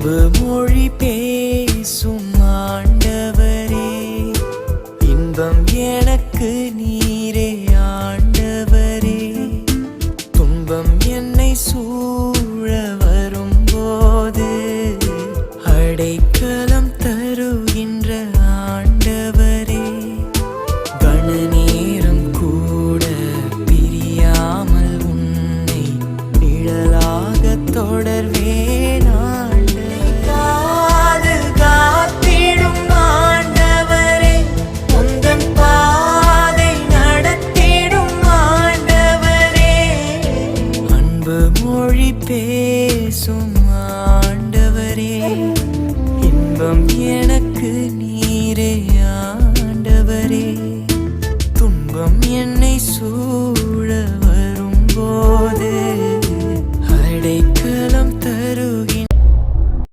அன்பு மொழி பேசும் ஆண்டவரே இன்பம் எனக்கு நீரே ஆண்டவரே. துன்பம் என்னை சூழ வரும்போது அடைக்கலம் தருகின்ற ஆண்டவரே. கண நேரம் கூட பிரியாமல் உன்னை நிழலாக தொடர்வே மொழி பேசும் ஆண்டவரே. இன்பம் எனக்கு நீரே ஆண்டவரே. துன்பம் என்